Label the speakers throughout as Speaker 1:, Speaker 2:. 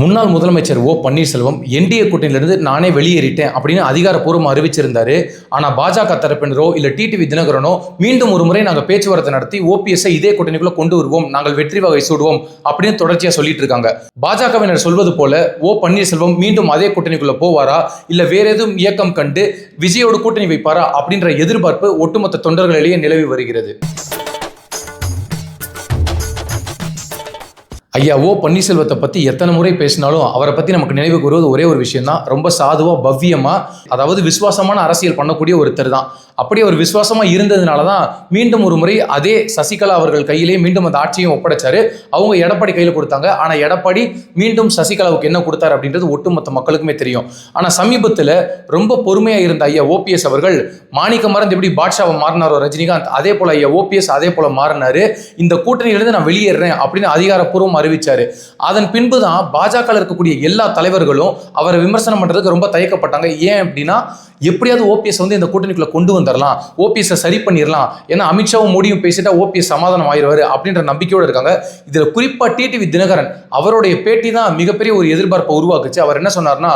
Speaker 1: முன்னாள் முதலமைச்சர் ஓ பன்னீர்செல்வம் என்டிஏ கூட்டணியிலிருந்து நானே வெளியேறிட்டேன் அப்படின்னு அதிகாரப்பூர்வமாக அறிவிச்சிருந்தாரு. ஆனால் பாஜக தரப்பினரோ இல்லை டிடிவி தினகரனோ மீண்டும் ஒரு முறை நாங்கள் பேச்சுவார்த்தை நடத்தி ஓபிஎஸ்ஐ இதே கூட்டணிக்குள்ள கொண்டு வருவோம் நாங்கள் வெற்றி வகை சூடுவோம் அப்படின்னு தொடர்ச்சியாக சொல்லிட்டு இருக்காங்க. பாஜகவினர் சொல்வது போல ஓ பன்னீர்செல்வம் மீண்டும் அதே கூட்டணிக்குள்ள போவாரா இல்லை வேற எதுவும் இயக்கம் கண்டு விஜயோடு கூட்டணி வைப்பாரா அப்படின்ற எதிர்பார்ப்பு ஒட்டுமொத்த தொண்டர்களிலேயே நிலவி வருகிறது. ஐயா ஓ பன்னீர்செல்வத்தை பற்றி எத்தனை முறை பேசினாலும் அவரை பற்றி நமக்கு நினைவுக்கு வருவது ஒரே ஒரு விஷயம் தான் ரொம்ப சாதுவாக பவ்யமாக அதாவது விசுவாசமான அரசியல் பண்ணக்கூடிய ஒருத்தர் தான். அப்படி அவர் விசுவாசமாக இருந்ததுனால தான் மீண்டும் ஒரு முறை அதே சசிகலா அவர்கள் கையிலே மீண்டும் அந்த ஆட்சியும் ஒப்படைச்சாரு. அவங்க எடப்பாடி கையில் கொடுத்தாங்க. ஆனால் எடப்பாடி மீண்டும் சசிகலாவுக்கு என்ன கொடுத்தாரு அப்படின்றது ஒட்டுமொத்த மக்களுக்குமே தெரியும். ஆனால் சமீபத்தில் ரொம்ப பொறுமையாக இருந்த ஐயா ஓபிஎஸ் அவர்கள் மாணிக்க மறந்து எப்படி பாட்ஷாவை மாறினாரோ ரஜினிகாந்த் அதே போல் ஐயா ஓபிஎஸ் அதே போல் மாறினாரு. இந்த கூட்டணியிலிருந்து நான் வெளியேறேன் அப்படின்னு அதிகாரப்பூர்வம் அறிவிச்சாரு. அதன் பின்பு தான் பாஜக இருக்கக்கூடிய எல்லா தலைவர்களும் அவரை விமர்சனம் பண்றதுக்கு ரொம்ப தயக்கப்பட்டாங்க. ஏன் அப்படின்னா எப்படியாவது ஓபிஎஸ் வந்து இந்த கூட்டணிக்குள்ள கொண்டு வந்துடலாம் ஓபிஎஸ்ஸை சரி பண்ணிடலாம் ஏன்னா அமித்ஷாவும் மோடியும் பேசிட்டா ஓபிஎஸ் சமாதானம் ஆயிடுவாரு அப்படின்ற நம்பிக்கையோடு இருக்காங்க. இதுல குறிப்பா டிடிவி தினகரன் அவருடைய பேட்டி தான் மிகப்பெரிய ஒரு எதிர்பார்ப்பை உருவாக்குச்சு. அவர் என்ன சொன்னார்னா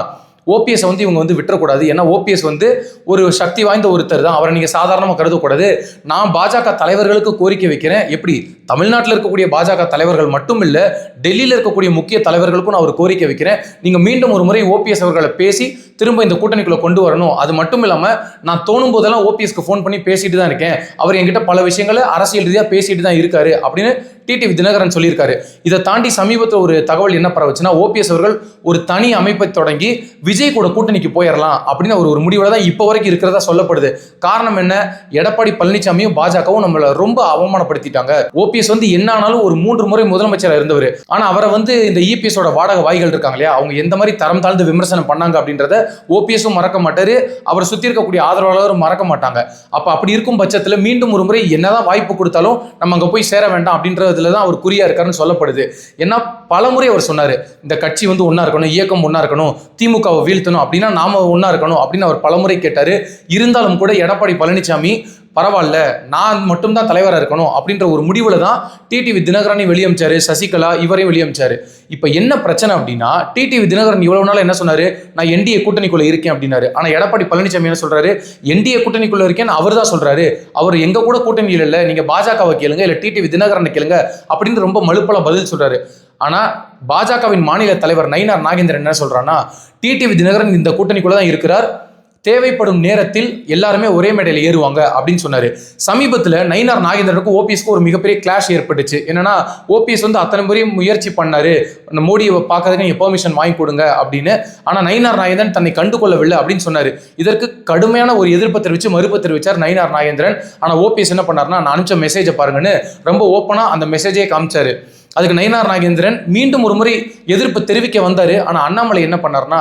Speaker 1: ஓபிஎஸ் வந்து இவங்க வந்து விட்டுறக்கூடாது. ஏன்னா ஓபிஎஸ் வந்து ஒரு சக்தி வாய்ந்த ஒருத்தர் தான். அவரை நீங்கள் சாதாரணமாக கருதக்கூடாது. நான் பாஜக தலைவர்களுக்கு கோரிக்கை வைக்கிறேன். எப்படி? தமிழ்நாட்டில் இருக்கக்கூடிய பாஜக தலைவர்கள் மட்டும் இல்லை டெல்லியில் இருக்கக்கூடிய முக்கிய தலைவர்களுக்கும் நான் ஒரு கோரிக்கை வைக்கிறேன். நீங்கள் மீண்டும் ஒரு முறை ஓபிஎஸ் அவர்களை பேசி திரும்ப இந்த கூட்டணிக்குள்ள கொண்டு வரணும். அது மட்டும் இல்லாமல் நான் தோணும் போதெல்லாம் ஓபிஎஸ்க்கு ஃபோன் பண்ணி பேசிட்டு தான் இருக்கேன். அவர் என்கிட்ட பல விஷயங்களை அரசியல் ரீதியாக பேசிட்டு தான் இருக்காரு அப்படின்னு டிடிவி தினகரன் சொல்லியிருக்காரு. இதை தாண்டி சமீபத்தில் ஒரு தகவல் என்ன பரவச்சுன்னா ஓபிஎஸ் அவர்கள் ஒரு தனி அமைப்பை தொடங்கி விஜய் கூட கூட்டணிக்கு போயிடலாம் அப்படின்னு ஒரு ஒரு முடிவில் தான் இப்போ வரைக்கும் இருக்கிறதா சொல்லப்படுது. காரணம் என்ன? எடப்பாடி பழனிசாமியும் பாஜகவும் நம்மளை ரொம்ப அவமானப்படுத்திட்டாங்க. ஓபிஎஸ் வந்து என்ன ஆனாலும் ஒரு மூன்று முறை முதலமைச்சராக இருந்தவர். ஆனால் அவரை வந்து இந்த இபிஎஸோட வாடகை வாய்கள் இருக்காங்க இல்லையா? அவங்க எந்த மாதிரி தரம் தாழ்ந்து விமர்சனம் பண்ணாங்க அப்படின்றத ஓபிஎஸும் மறக்க மாட்டாரு. அவரை சுற்றி இருக்கக்கூடிய ஆதரவாளரும் மறக்க மாட்டாங்க. அப்போ அப்படி இருக்கும் பட்சத்தில் மீண்டும் ஒரு முறை என்னதான் வாய்ப்பு கொடுத்தாலும் நம்ம அங்கே போய் சேர வேண்டாம் அப்படின்றதுல தான் அவர் குறியா இருக்காருன்னு சொல்லப்படுது. ஏன்னா பலமுறை அவர் சொன்னார் இந்த கட்சி வந்து ஒன்றா இருக்கணும் இயக்கம் ஒன்றா இருக்கணும் திமுகவை வீழ்த்தணும் அப்படின்னா நாம ஒன்றா இருக்கணும் அப்படின்னு அவர் பலமுறை கேட்டார். இருந்தாலும் கூட எடப்பாடி பழனிசாமி பரவாயில்ல நான் மட்டும்தான் தலைவராக இருக்கணும் அப்படின்ற ஒரு முடிவில் தான் டிடிவி தினகரனையும் வெளியமிச்சாரு சசிகலா இவரையும் வெளியமிச்சாரு. இப்போ என்ன பிரச்சனை அப்படின்னா டிடிவி தினகரன் இவ்வளவு நாள் என்ன சொன்னார்? நான் என்டிஏ கூட்டணிக்குள்ள இருக்கேன் அப்படின்னாரு. ஆனால் எடப்பாடி பழனிசாமி என்ன சொல்கிறாரு என்டிஏ கூட்டணிக்குள்ள இருக்கேன்னு அவர் தான் சொல்கிறாரு அவர் எங்கள் கூட கூட்டணியில் இல்லை நீங்கள் பாஜகவை கேளுங்க இல்லை டிடிவி தினகரனை கேளுங்க அப்படின்னு ரொம்ப மலுப்பலா பதில் சொல்கிறாரு ஆனால் பாஜகவின் மாநில தலைவர் நயினார் நாகேந்திரன் என்ன சொல்கிறான்னா டிடிவி தினகரன் இந்த கூட்டணிக்குள்ளே தான் இருக்கிறார். தேவைப்படும் நேரத்தில் எல்லாருமே ஒரே மேடையில் ஏறுவாங்க அப்படின்னு சொன்னார். சமீபத்தில் நயினார் நாகேந்திரனுக்கும் ஓபிஎஸ்க்கு ஒரு மிகப்பெரிய கிளாஷ் ஏற்பட்டுச்சு. என்னன்னா ஓபிஎஸ் வந்து அத்தனை முறையும் முயற்சி பண்ணாரு. மோடியை பார்க்கறதுக்கு நீங்கள் பெர்மிஷன் வாங்கி கொடுங்க அப்படின்னு. ஆனால் நயினார் நாகேந்திரன் தன்னை கண்டுகொள்ளவில்லை அப்படின்னு சொன்னார். இதற்கு கடுமையான ஒரு எதிர்ப்பு தெரிவித்து மறுப்பு தெரிவித்தார் நயினார் நாகேந்திரன். ஆனால் ஓபிஎஸ் என்ன பண்ணாருன்னா நான் அனுப்பிச்ச மெசேஜை பாருங்கன்னு ரொம்ப ஓப்பனாக அந்த மெசேஜே காமிச்சாரு. அதுக்கு நயினார் நாகேந்திரன் மீண்டும் ஒரு முறை எதிர்ப்பு தெரிவிக்க வந்தார். ஆனால் அண்ணாமலை என்ன பண்ணாருன்னா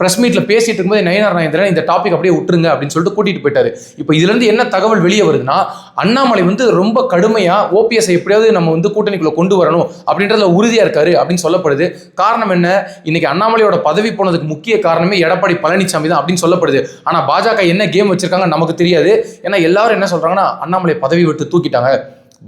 Speaker 1: ப்ரெஸ் மீட்டில் பேசிட்டு இருக்கும்போது நயனார் நாயந்திரன் இந்த டாபிக் அப்படியே விட்டுருங்க அப்படின்னு சொல்லிட்டு கூட்டிட்டு போயிட்டாரு. இப்போ இதுலேருந்து என்ன தகவல் வெளியே வருதுன்னா அண்ணாமலை வந்து ரொம்ப கடுமையாக ஓபிஎஸ் எப்படியாவது நம்ம வந்து கூட்டணிக்குள்ளே கொண்டு வரணும் அப்படின்றதுல உறுதியாக இருக்காரு அப்படின்னு சொல்லப்படுது. காரணம் என்ன? இன்னைக்கு அண்ணாமலையோட பதவி போனதுக்கு முக்கிய காரணமே எடப்பாடி பழனிசாமி தான் அப்படின்னு சொல்லப்படுது. ஆனால் பாஜக என்ன கேம் வச்சிருக்காங்க நமக்கு தெரியாது. ஏன்னா எல்லாரும் என்ன சொல்கிறாங்கன்னா அண்ணாமலை பதவி விட்டு தூக்கிட்டாங்க.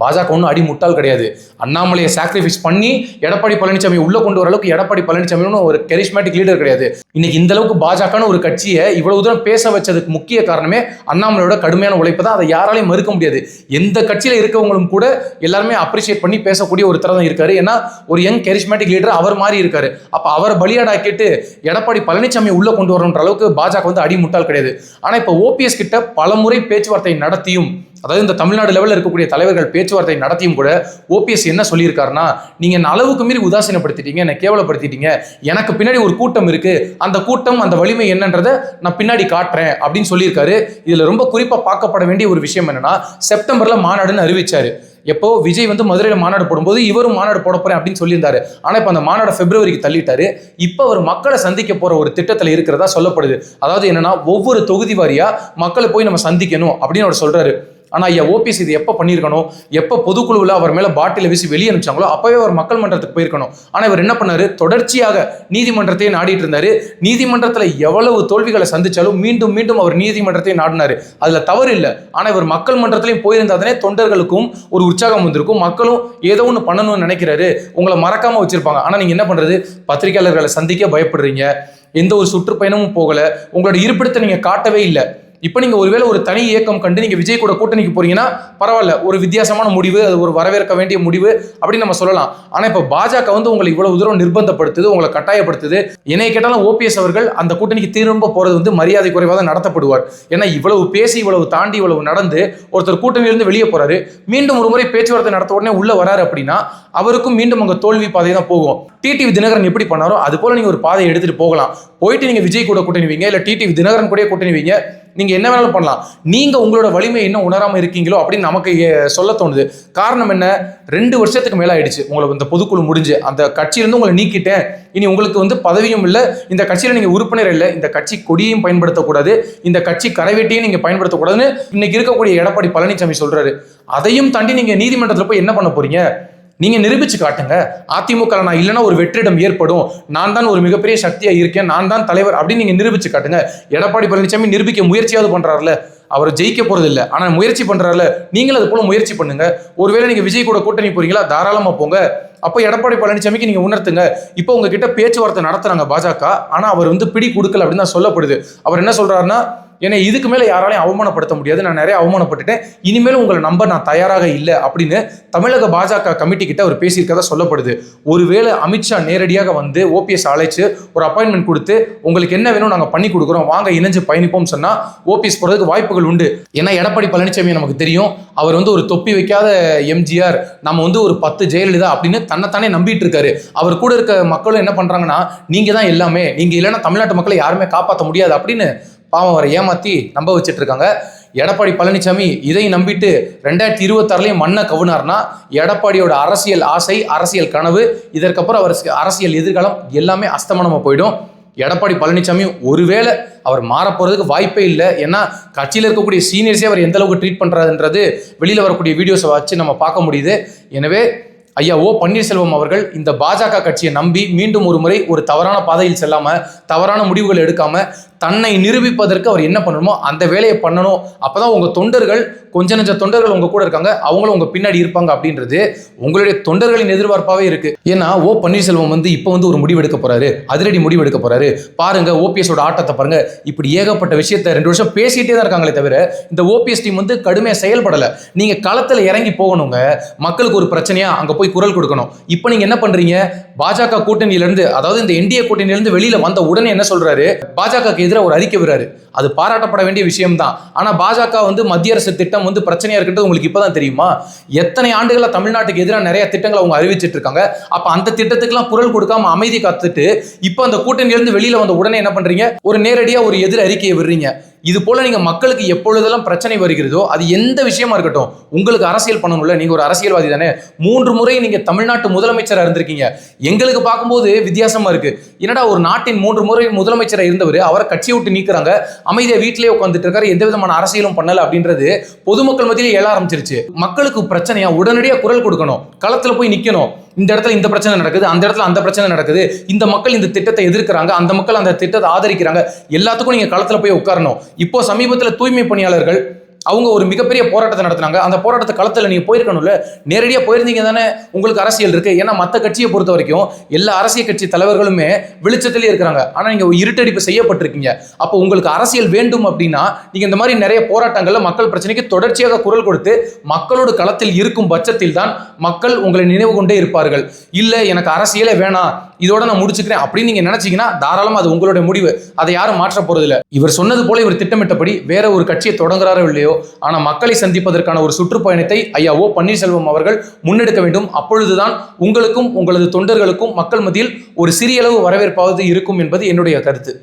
Speaker 1: பாஜக ஒன்றும் அடி முட்டாள் கிடையாது. அண்ணாமலையை சாக்ரிஃபைஸ் பண்ணி எடப்பாடி பழனிசாமி உள்ளே கொண்டு வர அளவுக்கு எடப்பாடி பழனிசாமின்னு ஒரு கெரிஸ்மேட்டிக் லீடர் கிடையாது. இன்னைக்கு இந்த அளவுக்கு பாஜகன்னு ஒரு கட்சியை இவ்வளவு தூரம் பேச வச்சதுக்கு முக்கிய காரணமே அண்ணாமலையோட கடுமையான உழைப்பு தான். அதை யாராலையும் மறுக்க முடியாது. எந்த கட்சியில் இருக்கவங்களும் கூட எல்லாருமே அப்ரிஷியேட் பண்ணி பேசக்கூடிய ஒருத்தர் தான் இருக்காரு. ஏன்னா ஒரு யங் கெரிஸ்மேட்டிக் லீடர் அவர் மாதிரி இருக்காரு. அப்ப அவர் பலியாடாக்கிட்டு எடப்பாடி பழனிசாமி உள்ளே கொண்டு வரணுன்ற அளவுக்கு பாஜக வந்து அடி முட்டாள் கிடையாது. ஆனா இப்போ ஓபிஎஸ் கிட்ட பலமுறை பேச்சுவார்த்தை நடத்தியும் அதாவது இந்த தமிழ்நாடு லெவலில் இருக்கக்கூடிய தலைவர்கள் பேச்சுவார்த்தை நடத்தியும் கூட ஓபிஎஸ் என்ன சொல்லியிருக்காருன்னா நீங்கள் என்ன அளவுக்கு மீறி உதாசீனப்படுத்திட்டீங்க என்னை கேவலப்படுத்திட்டீங்க எனக்கு பின்னாடி ஒரு கூட்டம் இருக்குது அந்த கூட்டம் அந்த வலிமை என்னன்றதை நான் பின்னாடி காட்டுறேன் அப்படின்னு சொல்லியிருக்காரு. இதில் ரொம்ப குறிப்பாக பார்க்கப்பட வேண்டிய ஒரு விஷயம் என்னன்னா செப்டம்பரில் மாநாடுன்னு அறிவிச்சார். எப்போ விஜய் வந்து மதுரையில் மாநாடு போடும்போது இவரும் மாநாடு போட போறேன் அப்படின்னு சொல்லியிருந்தாரு. ஆனால் இப்போ அந்த மாநாடு பிப்ரவரிக்கு தள்ளிட்டாரு. இப்போ அவர் மக்களை சந்திக்க போற ஒரு திட்டத்தில் இருக்கிறதா சொல்லப்படுது. அதாவது என்னன்னா ஒவ்வொரு தொகுதி வாரியா மக்களை போய் நம்ம சந்திக்கணும் அப்படின்னு அவர் சொல்றாரு. ஆனா ஐயா ஓபிஎஸ் இது எப்ப பண்ணியிருக்கணும்? எப்ப பொதுக்குழுவில் அவர் மேல பாட்டில வீசி வெளியே அனுப்பிச்சாங்களோ அப்பவே அவர் மக்கள் மன்றத்துக்கு போயிருக்கணும். ஆனா இவர் என்ன பண்ணாரு? தொடர்ச்சியாக நீதிமன்றத்தையே நாடிட்டு இருந்தாரு. நீதிமன்றத்துல எவ்வளவு தோல்விகளை சந்திச்சாலும் மீண்டும் மீண்டும் அவர் நீதிமன்றத்தை நாடினாரு. அதுல தவறு இல்லை. ஆனா இவர் மக்கள் மன்றத்திலையும் போயிருந்தாதானே தொண்டர்களுக்கும் ஒரு உற்சாகம் வந்திருக்கும். மக்களும் ஏதோ ஒன்று பண்ணணும்னு நினைக்கிறாரு. உங்களை மறக்காம வச்சிருப்பாங்க. ஆனா நீங்க என்ன பண்றது? பத்திரிகையாளர்களை சந்திக்க பயப்படுறீங்க. எந்த ஒரு சுற்றுப்பயணமும் போகல. உங்களோட இருப்பிடத்தை நீங்க காட்டவே இல்லை. இப்போ நீங்கள் ஒருவேளை ஒரு தனி இயக்கம் கண்டு நீங்கள் விஜய் கூட கூட்டணிக்கு போறீங்கன்னா பரவாயில்ல ஒரு வித்தியாசமான முடிவு அது ஒரு வரவேற்க வேண்டிய முடிவு அப்படின்னு நம்ம சொல்லலாம். ஆனால் இப்போ பாஜக வந்து உங்களை இவ்வளவு தூரம் நிர்பந்தப்படுத்துது உங்களை கட்டாயப்படுத்துது. என்னை கேட்டாலும் ஓபிஎஸ் அவர்கள் அந்த கூட்டணிக்கு திரும்ப போறது வந்து மரியாதை குறைவாக தான் நடத்தப்படுவார். ஏன்னா இவ்வளவு பேசி இவ்வளவு தாண்டி இவ்வளவு நடந்து ஒருத்தர் கூட்டணியிலிருந்து வெளியே போறாரு. மீண்டும் ஒரு முறை பேச்சுவார்த்தை நடத்த உடனே உள்ள வராரு அப்படின்னா அவருக்கும் மீண்டும் அங்கே தோல்வி பாதை தான் போகும். டிடிவி தினகரன் எப்படி பண்ணாரோ அது போல நீங்க ஒரு பாதையை எடுத்துட்டு போகலாம். போயிட்டு நீங்க விஜய் கூட கூட்டணி வைங்க இல்ல டிடிவி தினகரன் கூட கூட்டணி வைங்க நீங்க என்ன வேணாலும் பண்ணலாம். நீங்க உங்களோட வலிமை என்ன உணராம இருக்கீங்களோ அப்படின்னு நமக்கு சொல்ல தோணுது. காரணம் என்ன? ரெண்டு வருஷத்துக்கு மேல ஆயிடுச்சு. உங்களுக்கு இந்த பொதுக்குழு முடிஞ்சு. அந்த கட்சியிலிருந்து உங்களை நீக்கிட்டேன். இனி உங்களுக்கு வந்து பதவியும் இல்லை. இந்த கட்சியில நீங்க உறுப்பினர் இல்லை. இந்த கட்சி கொடியையும் பயன்படுத்தக்கூடாது. இந்த கட்சி கரைவெட்டியும் நீங்க பயன்படுத்தக்கூடாதுன்னு இன்னைக்கு இருக்கக்கூடிய எடப்பாடி பழனிசாமி சொல்றாரு. அதையும் தாண்டி நீங்க நீதிமன்றத்துல போய் என்ன பண்ண போறீங்க? நீங்க நிரூபிச்சு காட்டுங்க. அதிமுக நான் இல்லைன்னா ஒரு வெற்றிடம் ஏற்படும். நான் தான் ஒரு மிகப்பெரிய சக்தியா இருக்கேன். நான் தான் தலைவர் அப்படின்னு நீங்க நிரூபிச்சு காட்டுங்க. எடப்பாடி பழனிசாமி நிரூபிக்க முயற்சியாவது பண்றாருல. அவர் ஜெயிக்க போறது இல்லை. ஆனா முயற்சி பண்றாருல. நீங்களும் அது போல முயற்சி பண்ணுங்க. ஒருவேளை நீங்க விஜய் கூட கூட்டணி போறீங்களா? தாராளமா போங்க. அப்போ எடப்பாடி பழனிசாமிக்கு நீங்க உணர்த்துங்க. இப்போ உங்ககிட்ட பேச்சுவார்த்தை நடத்துறாங்க பாஜக. ஆனா அவர் வந்து பிடி கொடுக்கல அப்படின்னு தான் சொல்லப்படுது. அவர் என்ன சொல்றாருன்னா என்னை இதுக்கு மேலே யாராலையும் அவமானப்படுத்த முடியாது. நான் நிறைய அவமானப்பட்டுட்டேன். இனிமேல் உங்களை நம்ப நான் தயாராக இல்லை அப்படின்னு தமிழக பாஜக கமிட்டி கிட்ட அவர் பேசியிருக்கதா சொல்லப்படுது. ஒருவேளை அமித்ஷா நேரடியாக வந்து ஓபிஎஸ் அழைச்சு ஒரு அப்பாயின்மெண்ட் கொடுத்து உங்களுக்கு என்ன வேணும் நாங்கள் பண்ணி கொடுக்குறோம் வாங்க இணைஞ்சு பயணிப்போம் சொன்னா ஓபிஎஸ் போறதுக்கு வாய்ப்புகள் உண்டு. ஏன்னா எடப்பாடி பழனிசாமி நமக்கு தெரியும் அவர் வந்து ஒரு தொப்பி வைக்காத எம்ஜிஆர் நம்ம வந்து ஒரு பத்து ஜெயலலிதா அப்படின்னு தன்னைத்தானே நம்பிட்டு இருக்காரு. அவர் கூட இருக்க மக்களும் என்ன பண்றாங்கன்னா நீங்க தான் எல்லாமே நீங்க இல்லைன்னா தமிழ்நாட்டு மக்களை யாருமே காப்பாற்ற முடியாது அப்படின்னு பாவம் அவரை ஏமாத்தி நம்ப வச்சிட்டு இருக்காங்க எடப்பாடி பழனிசாமி இதை நம்பிட்டு ரெண்டாயிரத்தி இருபத்தாறுலையும் மண்ணை கவுனார்னா எடப்பாடியோட அரசியல் ஆசை அரசியல் கனவு இதற்கப்புறம் அவர் அரசியல் எதிர்காலம் எல்லாமே அஸ்தமனமாக போயிடும். எடப்பாடி பழனிசாமி ஒருவேளை அவர் மாற போகிறதுக்கு வாய்ப்பே இல்லை. ஏன்னா கட்சியில் இருக்கக்கூடிய சீனியர்ஸே அவர் எந்த அளவுக்கு ட்ரீட் பண்றாருன்றது வெளியில் வரக்கூடிய வீடியோஸை வச்சு நம்ம பார்க்க முடியுது. எனவே ஐயா ஓ பன்னீர்செல்வம் அவர்கள் இந்த பாஜக கட்சியை நம்பி மீண்டும் ஒரு முறை ஒரு தவறான பாதையில் செல்லாமல் தவறான முடிவுகள் எடுக்காமல் தன்னை நிரூபிப்பதற்கு அவர் என்ன பண்ணணுமோ அந்த வேலையை பண்ணணும். அப்போதான் உங்கள் தொண்டர்கள் கொஞ்ச நஞ்ச தொண்டர்கள் உங்கள் கூட இருக்காங்க. அவங்களும் உங்கள் பின்னாடி இருப்பாங்க அப்படின்றது உங்களுடைய தொண்டர்களின் எதிர்பார்ப்பாகவே இருக்குது ஏன்னா ஓ பன்னீர்செல்வம் வந்து இப்போ வந்து ஒரு முடிவு எடுக்க போறாரு. அதிரடி முடிவு எடுக்க போறாரு. பாருங்க ஓபிஎஸோட ஆட்டத்தை பாருங்க. இப்படி ஏகப்பட்ட விஷயத்த ரெண்டு வருஷம் பேசிகிட்டே தான் இருக்காங்களே தவிர இந்த ஓபிஎஸ் டீம் வந்து கடுமையாக செயல்படலை. நீங்கள் களத்தில் இறங்கி போகணுங்க. மக்களுக்கு ஒரு பிரச்சனையாக அங்கே போய் குரல் கொடுக்கணும். இப்போ நீங்கள் என்ன பண்ணுறீங்க பாஜக கூட்டணியிலேருந்து அதாவது இந்த என்டிஏ கூட்டணியில இருந்து வந்த உடனே என்ன சொல்கிறாரு பாஜக எதிர் எதிராக ஒரு அறிக்கை விடுறாரு. அது பாராட்டப்பட வேண்டிய விஷயம்தான். ஆனால் ஆனா பாஜக வந்து மத்திய அரசு திட்டம் வந்து பிரச்சனையா இருக்கிறது உங்களுக்கு இப்பதான் தெரியுமா? எத்தனை ஆண்டுகளா தமிழ்நாட்டுக்கு எதிராக நிறைய திட்டங்களை அவங்க அறிவிச்சிட்டு இருக்காங்க. அப்ப அந்த திட்டத்துக்கெல்லாம் குரல் கொடுக்காம அமைதி காத்துட்டு இப்போ அந்த கூட்டணியில இருந்து வெளியில வந்த உடனே என்ன பண்றீங்க? ஒரு நேரடியா ஒரு எதிர் அறிக்கையை விடுறீங்க. இது போல நீங்க மக்களுக்கு எப்பொழுதெல்லாம் பிரச்சனை வருகிறதோ அது எந்த விஷயமா இருக்கட்டும் உங்களுக்கு அரசியல் பண்ணணும்ல நீங்க ஒரு அரசியல்வாதி தானே? மூன்று முறை நீங்க தமிழ்நாட்டு முதலமைச்சராக இருந்திருக்கீங்க எங்களுக்கு பார்க்கும்போது வித்தியாசமா இருக்கு. என்னடா ஒரு நாட்டின் மூன்று முறை முதலமைச்சராக இருந்தவர் அவரை கட்சியை விட்டு நீக்குறாங்க அமைதியை வீட்டிலேயே உட்காந்துட்டு இருக்காரு எந்த விதமான அரசியலும் பண்ணல அப்படின்றது பொதுமக்கள் மத்தியிலே எழ ஆரம்பிச்சிருச்சு. மக்களுக்கு பிரச்சனையா உடனடியா குரல் கொடுக்கணும் களத்துல போய் நிக்கணும். இந்த இடத்துல இந்த பிரச்சனை நடக்குது அந்த இடத்துல அந்த பிரச்சனை நடக்குது. இந்த மக்கள் இந்த திட்டத்தை எதிர்க்கிறாங்க அந்த மக்கள் அந்த திட்டத்தை ஆதரிக்கிறாங்க. எல்லாத்துக்கும் நீங்க களத்துல போய் உட்காரணும். இப்போ சமீபத்துல தூய்மை பணியாளர்கள் அவங்க ஒரு மிகப்பெரிய போராட்டத்தை நடத்தினாங்க. அந்த போராட்டத்தை களத்தில் நீங்கள் போயிருக்கணும்ல. நேரடியாக போயிருந்தீங்க தானே? உங்களுக்கு அரசியல் இருக்கு. ஏன்னா மற்ற கட்சியை பொறுத்த வரைக்கும் எல்லா அரசியல் கட்சி தலைவர்களுமே வெளிச்சத்திலே இருக்கிறாங்க. ஆனால் நீங்கள் இருட்டடிப்பு செய்யப்பட்டிருக்கீங்க. அப்போ உங்களுக்கு அரசியல் வேண்டும் அப்படின்னா நீங்கள் இந்த மாதிரி நிறைய போராட்டங்களில் மக்கள் பிரச்சனைக்கு தொடர்ச்சியாக குரல் கொடுத்து மக்களோட களத்தில் இருக்கும் பட்சத்தில் தான் மக்கள் உங்களை நினைவு கொண்டே இருப்பார்கள். இல்லை எனக்கு அரசியலே வேணாம். இதோட நான் முடிச்சுக்கிறேன் அப்படின்னு நீங்க நினைச்சீங்கன்னா தாராளமா அது உங்களுடைய முடிவு. அதை யாரும் மாற்ற போறது இவர் சொன்னது போல இவர் திட்டமிட்டபடி வேற ஒரு கட்சியை தொடங்குறாரோ இல்லையோ ஆனால் மக்களை சந்திப்பதற்கான ஒரு சுற்றுப்பயணத்தை ஐயா ஓ பன்னீர்செல்வம் அவர்கள் முன்னெடுக்க வேண்டும். அப்பொழுதுதான் உங்களுக்கும் உங்களது தொண்டர்களுக்கும் மக்கள் மத்தியில் ஒரு சிறிய அளவு வரவேற்பாவது இருக்கும் என்பது என்னுடைய கருத்து.